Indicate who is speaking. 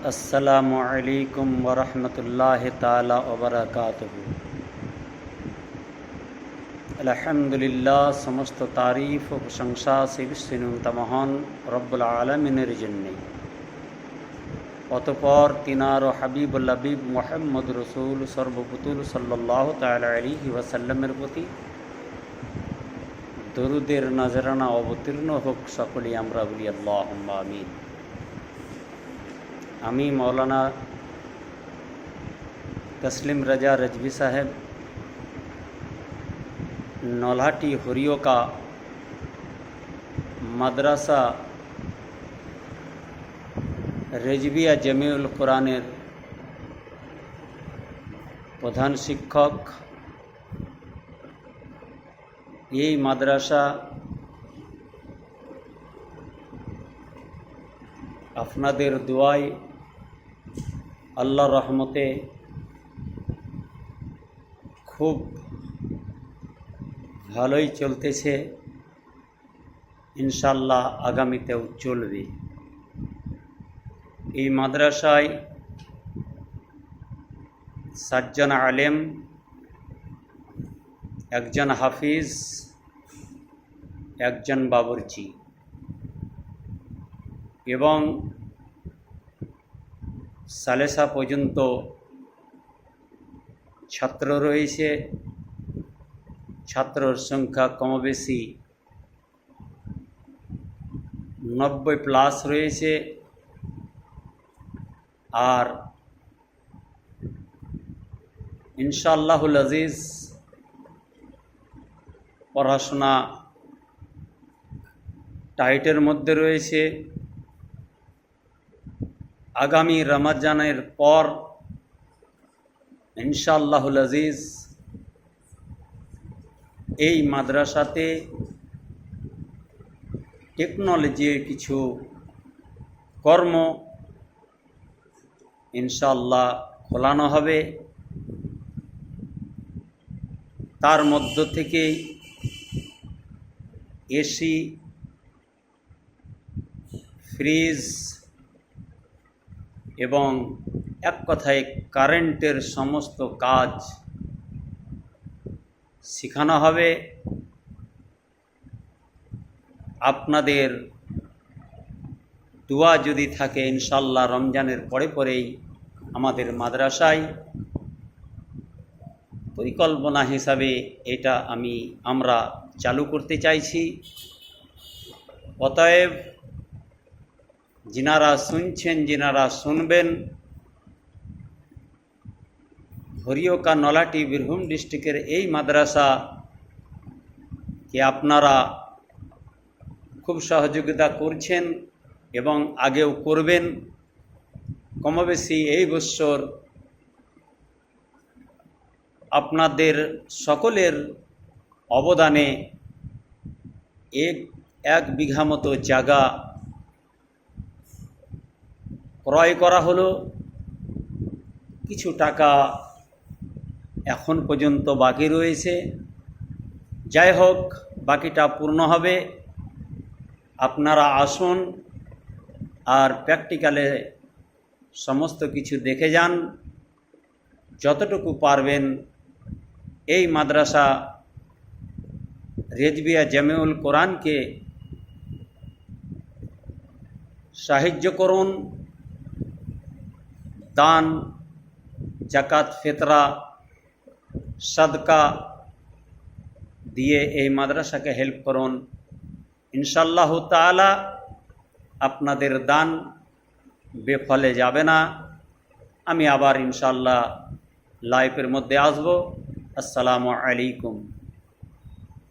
Speaker 1: আসসালামু আলাইকুম ওরহমতুল্লাহ তালা ওবরাকাত আলহামদুলিল্লাহ সমস্ত তারিফ ও প্রশংসা সে বিশ্বনুত মহান রব্বুল আলমিনের জন্যে অতপর তিনার হাবিবুল হাবিব মোহাম্মদ রসুল সর্বপুতুল সাল্লাহ তাল আলী ওয়াসাল্লামের প্রতি দরুদের নজরানা অবতীর্ণ হোক সকলেই আমরা বলি আল্লাহ আমিন আমি মৌলানা তসলিম রাজা रजवी साहब नौलाटी हुरियों का মাদ্রাসা রেজবিয়া জমিউল কোরআনের প্রধান শিক্ষক এই মাদ্রাসা আপনাদের দোয়ায় আল্লাহ রহমতে খুব ভালোই চলতেছে। ইনশাল্লাহ আগামীতেও চলবে। এই মাদ্রাসায় সাতজন আলেম, একজন হাফিজ, একজন বাবরচি এবং সালেসা পর্যন্ত ছাত্র রয়েছে। ছাত্রর সংখ্যা কমবেশি নব্বই প্লাস রয়েছে। আর ইনশাআল্লাহুল আজিজ পড়াশোনা টাইটের মধ্যে রয়েছে। আগামী রমাজানের পর ইনশাআল্লাহুল আজিজ এই মাদ্রাসাতে টেকনোলজির কিছু কর্ম ইনশাল্লাহ খোলানো হবে। তার মধ্য থেকে এসি, ফ্রিজ এবং এক কথায় কারেন্টের সমস্ত কাজ শেখানো হবে। আপনাদের দোয়া যদি থাকে ইনশাল্লাহ রমজানের পরে পরেই আমাদের মাদ্রাসায়। পরিকল্পনা হিসাবে এটা আমি, আমরা চালু করতে চাইছি। অতএব যিনারা শুনছেন যিনারা শুনবেন হরিয়কা নলাটি বীরভূম ডিস্ট্রিক্টের এই মাদ্রাসা কে আপনারা খুব সহযোগিতা করছেন এবং আগেও করবেন কমবেশি এই বৎসর আপনাদের সকলের অবদানে এক এক বিঘা মতো জায়গা ক্রয় করা হলো। কিছু টাকা এখন পর্যন্ত বাকি রয়েছে। যাই হোক, বাকিটা পূর্ণ হবে। আপনারা আসুন আর প্র্যাকটিক্যালে সমস্ত কিছু দেখে যান। যতটুকু পারবেন এই মাদ্রাসা রেজবিয়া জামিউল কোরআনকে সাহায্য করুন। দান জাকাত ফেতরা, সদকা দিয়ে এই মাদ্রাসাকে হেল্প করুন। ইনশাল্লাহ তালা আপনাদের দান বেফলে যাবে না। আমি আবার ইনশাল্লাহ লাইফের মধ্যে আসব। আসসালামু আলাইকুম।